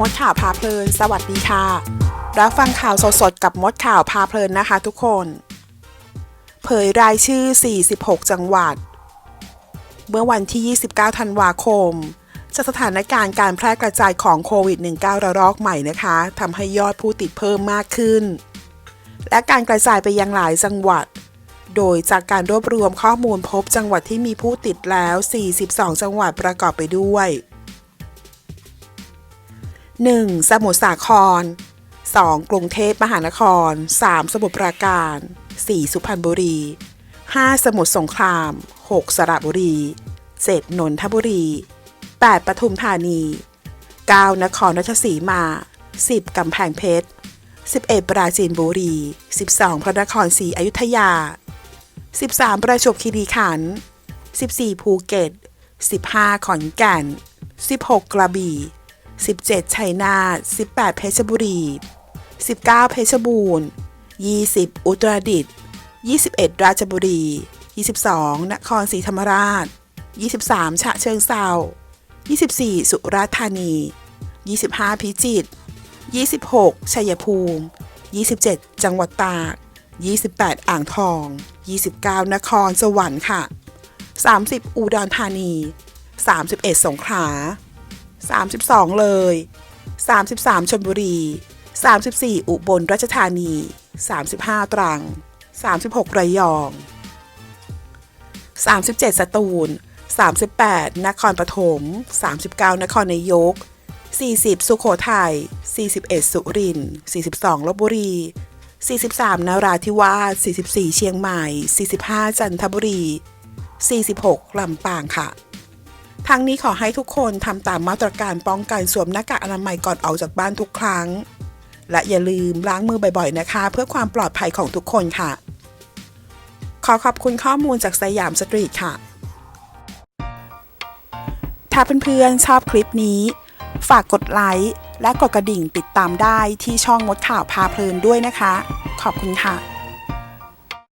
มดข่าวพาเพลิน สวัสดีค่ะ รับฟังข่าวสดๆ กับมดข่าวพาเพลินนะคะทุกคน เผยรายชื่อ 46 จังหวัด เมื่อวันที่ 29 ธันวาคมจากสถานการณ์การแพร่กระจายของโควิด -19 ระลอกใหม่นะคะทำให้ยอดผู้ติดเพิ่มมากขึ้น และการกระจายไปยังหลายจังหวัด โดยจากการรวบรวมข้อมูลพบจังหวัดที่มีผู้ติดแล้ว 42 จังหวัดประกอบไปด้วย 1. สมุทรสาคร 2. กรุงเทพมหานคร 3. สมุทรปราการ 4. สุพรรณบุรี 5. สมุทรสงคราม 6. สระบุรี 7. นนทบุรี 8. ปทุมธานี 9. นครราชสีมา 10. กำแพงเพชร 11. ปราจีนบุรี 12. พระนครศรีอยุธยา 13. ประจวบคีรีขันธ์ 14. ภูเก็ต 15. ขอนแก่น 16. กระบี่ 17 ชัยนาท18 เพชรบุรี 19 เพชรบูรณ์ 20 อุตรดิตถ์21 ราชบุรี 22 นครศรีธรรมราช 23 ฉะเชิงเซา24 สุราษฎร์ธานี 25 พิจิตร 26 ชัยภูมิ 27 จังหวัดตาก 28 อ่างทอง 29 นครสวรรค์ค่ะ 30 อุดรธานี 31 สงขลา 32 เลย 33ชลบุรี 34 อุบลราชธานี 35 ตรัง 36 ระยอง 37 สตูล 38 นครปฐม 39 นครนายก 40 สุโขทัย 41 สุรินทร์ 42 ลบบุรี 43นราธิวาส 44 เชียงใหม่ 45 จันทบุรี 46 ลำปางค่ะ ทั้งนี้ขอให้ทุกคนทำตามมาตรการป้องกันสวมหน้ากากอนามัยก่อนออกจากบ้านทุกครั้ง และอย่าลืมล้างมือบ่อยๆนะคะ เพื่อความปลอดภัยของทุกคนค่ะ ขอขอบคุณข้อมูลจากสยามสตรีทค่ะ ถ้าเพื่อนๆชอบคลิปนี้ ฝากกดไลค์และกดกระดิ่งติดตามได้ที่ช่องมดข่าวพาเพลินด้วยนะคะ ขอบคุณค่ะ